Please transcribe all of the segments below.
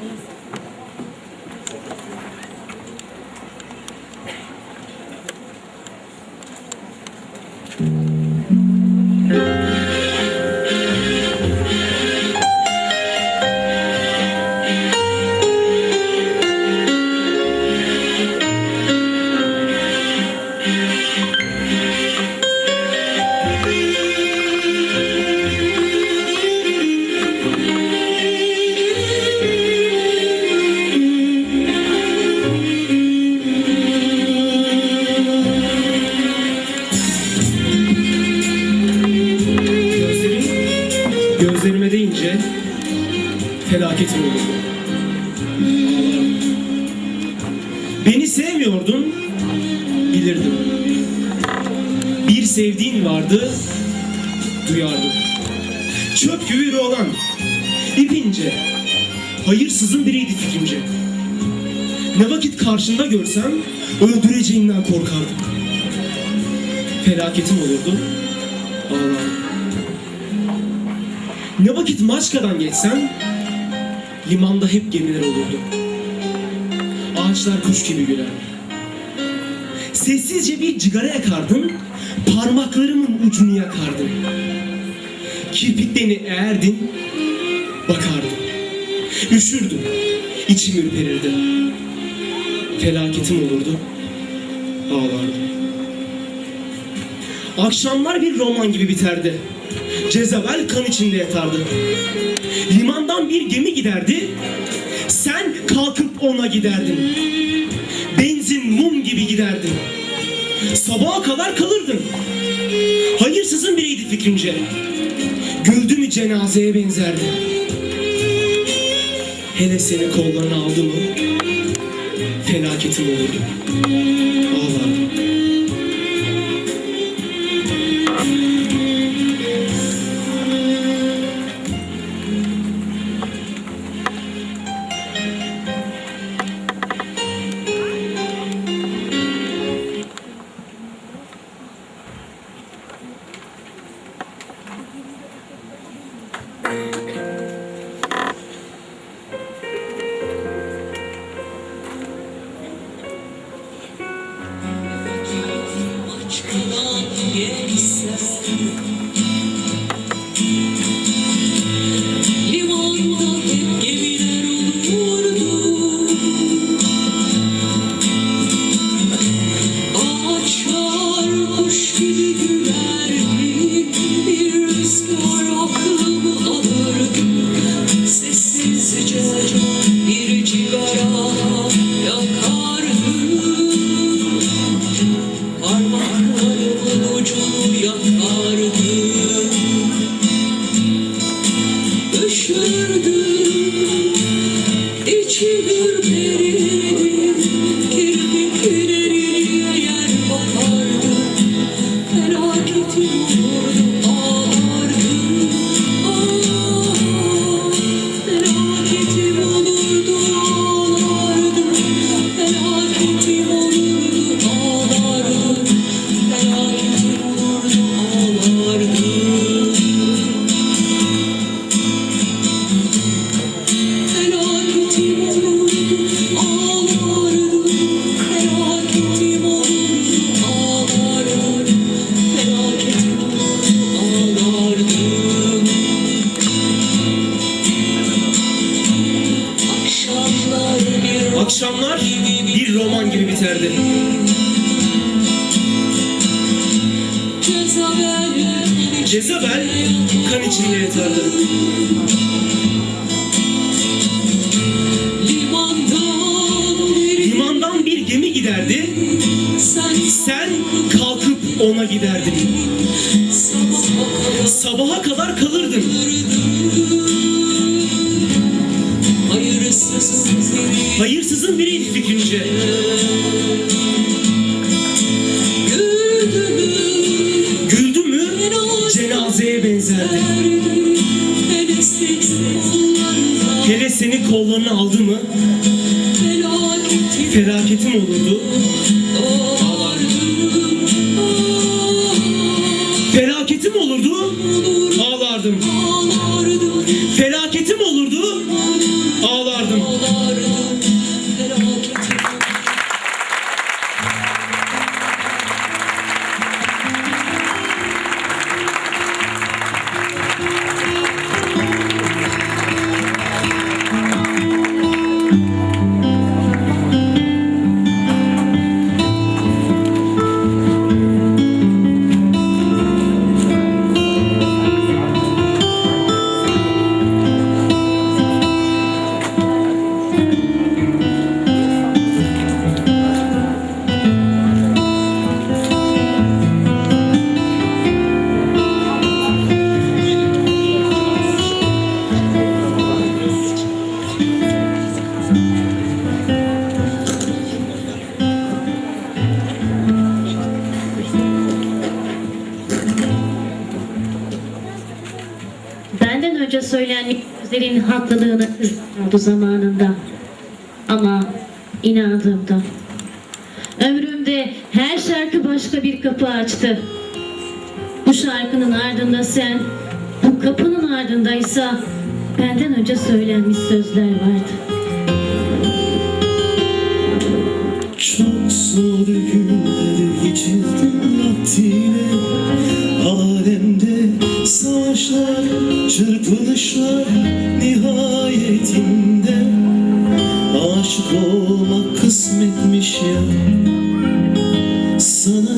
please. Felaketim olurdu. Beni sevmiyordun, bilirdim. Bir sevdiğin vardı, duyardım. Çöp gibi biri olan, ipince, hayırsızın biriydi fikrimce. Ne vakit karşında görsem, öldüreceğimden korkardım. Felaketim olurdu, ağlardım. Ne vakit Maçka'dan geçsem limanda hep gemiler olurdu. Ağaçlar kuş gibi güler. Sessizce bir cigara yakardım, parmaklarımın ucunu yakardın. Kirpiklerini eğerdin, bakardın. Üşürdüm, içim ürperirdi. Felaketim olurdu, ağlardım. Akşamlar bir roman gibi biterdi. Cezabel kan içinde yatardı. Limandan bir gemi giderdi. Sen kalkıp ona giderdin. Benzin mum gibi giderdin. Sabaha kadar kalırdın. Hayırsızın biriydi fikrimce. Güldü mü cenazeye benzerdi. Hele seni kollarına aldı mı felaketim olurdu. Ağlardım. Felaketim Hayırsızın biriydi fikrimce. güldü mü cenazeye benzerdi. Hele seni kollarına aldı mı felaketim olurdu. Sözlerin haklılığını oldu zamanında. Ama inandığımda. Ömrümde her şarkı başka bir kapı açtı. Bu şarkının ardında sen, bu kapının ardındaysa benden önce söylenmiş sözler vardı. Çok zor günler geçirdim vaktiyle Alemde savaşlar, çırpınışlar kısmetmiş ya Sana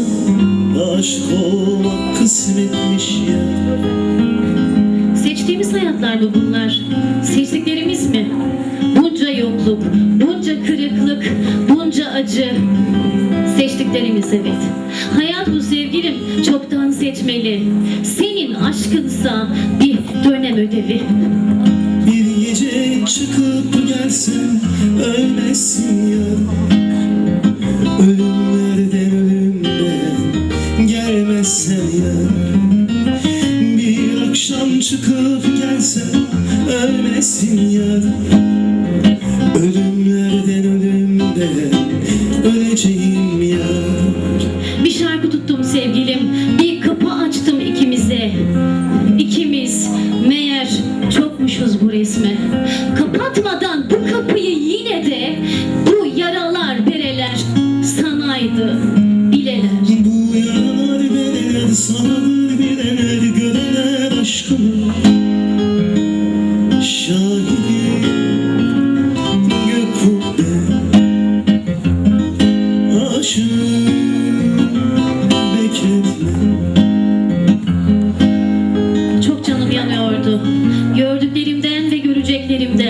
aşık olmak kısmetmiş ya Seçtiğimiz hayatlar mı bunlar? Seçtiklerimiz mi? Bunca yokluk, bunca kırıklık, bunca acı. Seçtiklerimiz evet. Hayat bu sevgilim çoktan seçmeli. Senin aşkınsa bir dönem ödevi. Çıkıp gelsen ölmesin ya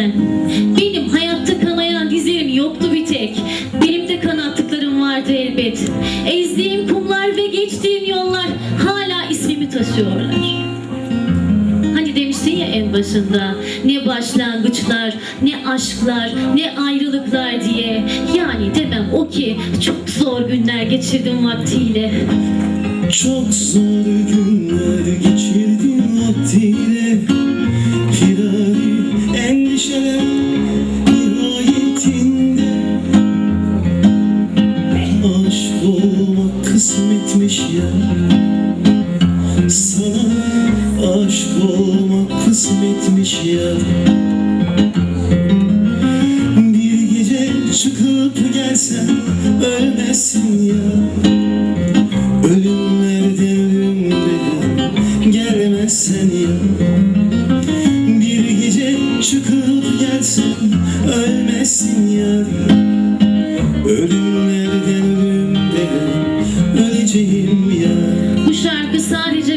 göreceklerimden. Benim hayatta kanayan dizlerim yoktu bir tek. Benim de kanattıklarım vardı elbet. Ezdiğim kumlar ve geçtiğim yollar hala ismimi taşıyorlar. Hani demiştin ya en başında ne başlangıçlar, ne aşklar, ne ayrılıklar diye. Yani demem o ki çok zor günler geçirdim vaktiyle. Çok zor günler kısmetmiş ya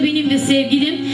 benim ve sevgilim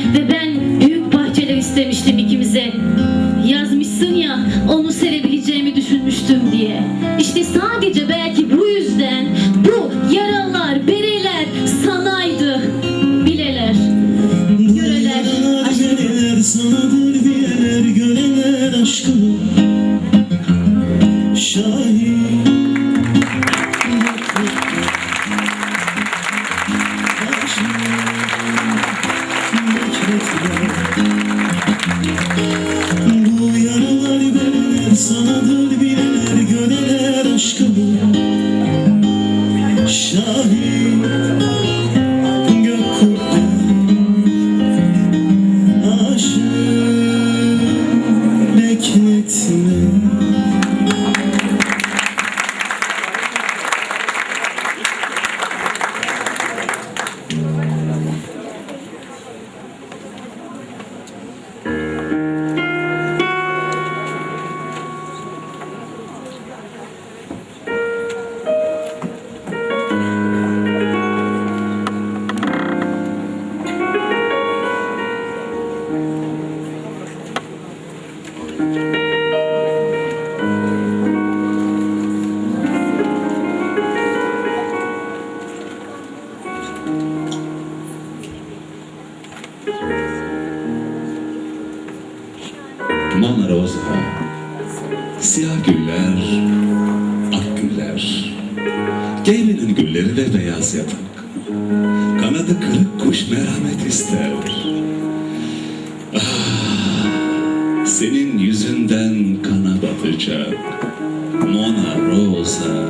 kanadı kırık kuş merhamet ister. Ah, senin yüzünden kana batacak. Mona Rosa,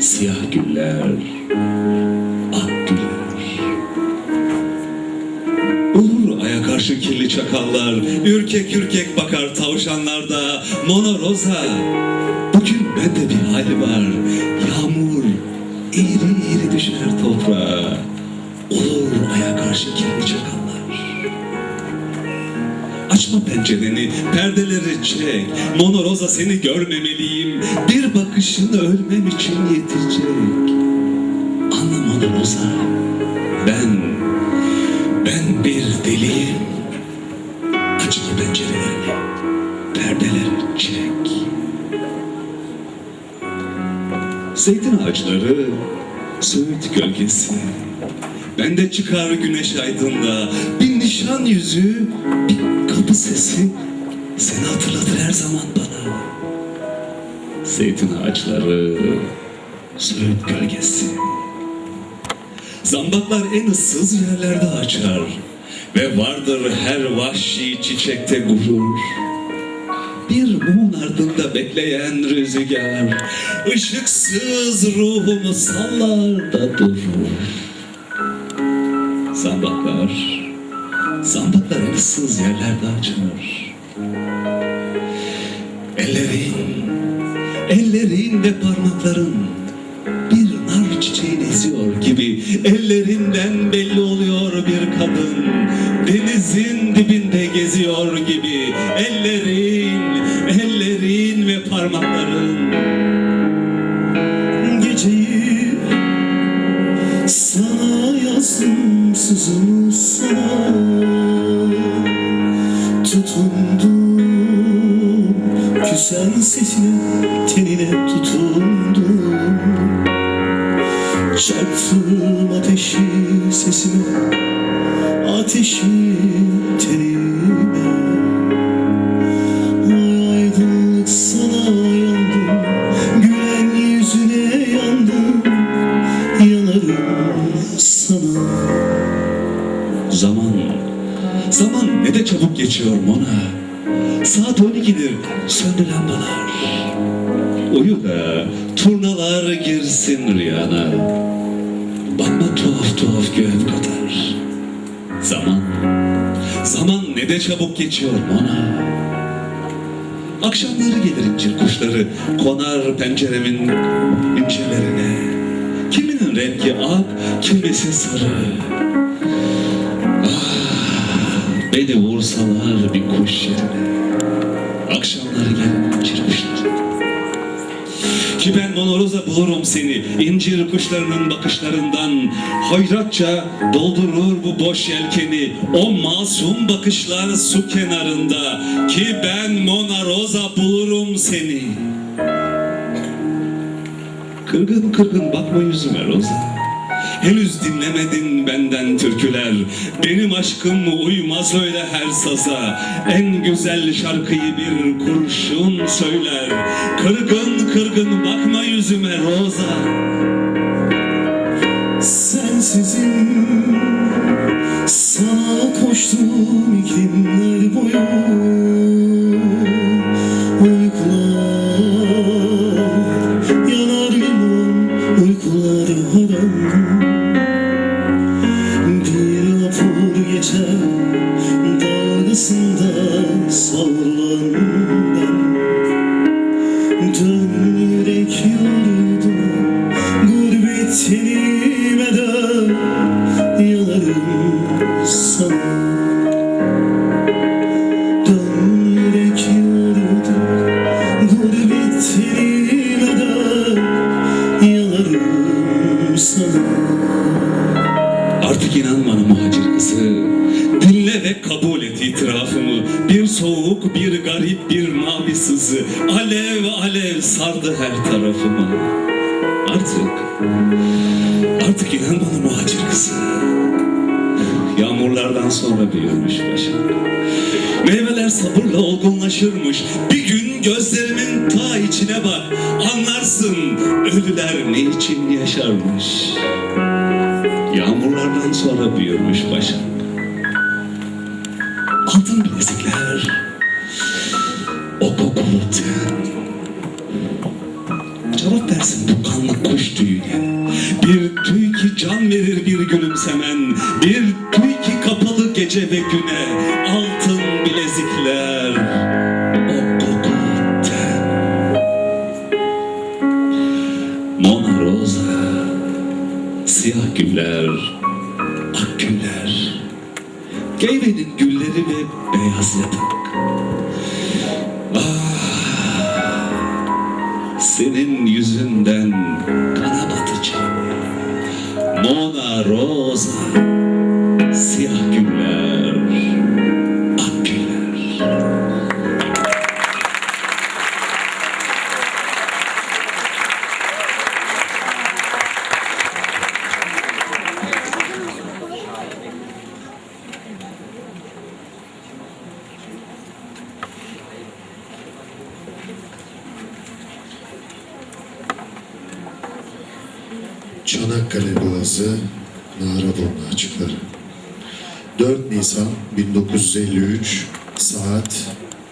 siyah güller, ak güller. Olur aya karşı kirli çakallar, ürkek ürkek bakar tavşanlarda. Mona Rosa, bugün bende bir hal var. Yağmur iri iri düşer toprağa. Olur aya karşı kirli çakallar. Açma pencereni, perdeleri çek. Mona Rosa seni görmemeliyim. Bir bakışın ölmem için yetecek. Anla Mona Rosa, ben, ben bir deliyim. Açma pencerelerini, perdeleri çek. Zeytin ağaçları, söğüt gölgesi. Bende çıkar güneş aydınla bir nişan yüzü, bir kapı sesi seni hatırlatır her zaman bana. Zeytin ağaçları, söğüt gölgesi. Zambaklar en ıssız yerlerde açar ve vardır her vahşi çiçekte gurur. Bir mumun ardında bekleyen rüzgar, ışıksız ruhumu sallar da durur. Zambaklar en ıssız yerlerde açar. Ellerin, ellerin ve parmakların bir nar çiçeğini eziyor gibi ellerinden belli oluyor bir kadın. Denizin dibinde sızımı sana Tutundum küsen sesine söndü lambalar. Uyu da turnalar girsin rüyana. Bakma tuhaf tuhaf göğe kadar. Zaman, zaman ne de çabuk geçiyor Mona. Akşamları gelir incir kuşları, konar penceremin incelerine. Kiminin rengi ak, kimisi sarı. Beni vursalar bir kuş yerine Akşamları incir kuşları Ki ben monoroza bulurum seni incir kuşlarının bakışlarından. Hayratça doldurur bu boş yelkeni O masum bakışlar su kenarında. Ki ben Mona Rosa bulurum seni. Kırgın kırgın bakma yüzüme Rosa Henüz dinlemedin benden türküler. Benim aşkım uymaz öyle her saza. En güzel şarkıyı bir kurşun söyler. Kırgın kırgın bakma yüzüme Roza. Sensizim Sana koştum iklimler boyu Dalgasında savrulan mavi sızı Alev alev sardı her tarafımı Artık Artık inan bana muhacir kızı. Yağmurlardan sonra büyürmüş başım Meyveler sabırla olgunlaşırmış. Bir gün gözlerimin ta içine bak. Anlarsın ölüler ne için yaşarmış. Yağmurlardan sonra büyürmüş başım Altın bilezikler ten. Cevap versin bu kanlı kuş tüyüne. Bir tüy ki can verir bir gülümsemen. Bir tüy ki kapalı gece ve güne. Altın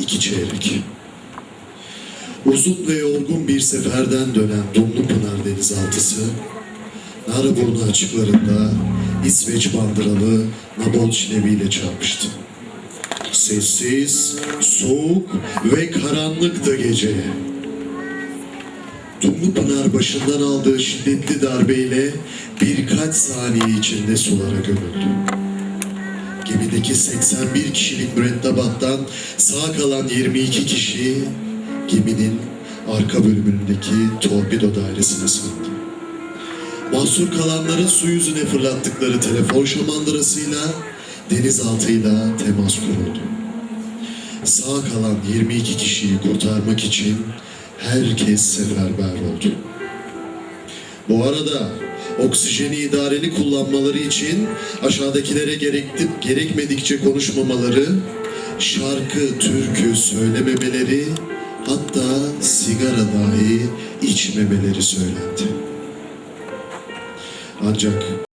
2 çeyrek. Uzun ve yorgun bir seferden dönen Dumlupınar denizaltısı, Naraburnu açıklarında İsveç bandıralı Nabol çilebiyle çarpmıştı. Sessiz, soğuk ve karanlıktı gece. Dumlupınar başından aldığı şiddetli darbeyle birkaç saniye içinde sulara gömüldü. Gemideki 81 kişilik mürettebattan sağ kalan 22 kişi geminin arka bölümündeki torpido dairesine sığındı. Mahsur kalanların su yüzüne fırlattıkları telefon şamandırasıyla denizaltıyla temas kuruldu. Sağ kalan 22 kişiyi kurtarmak için herkes seferber oldu. Bu arada oksijeni idareli kullanmaları için aşağıdakilere gerekti, gerekmedikçe konuşmamaları, şarkı, türkü söylememeleri, hatta sigara dahi içmemeleri söylendi. Ancak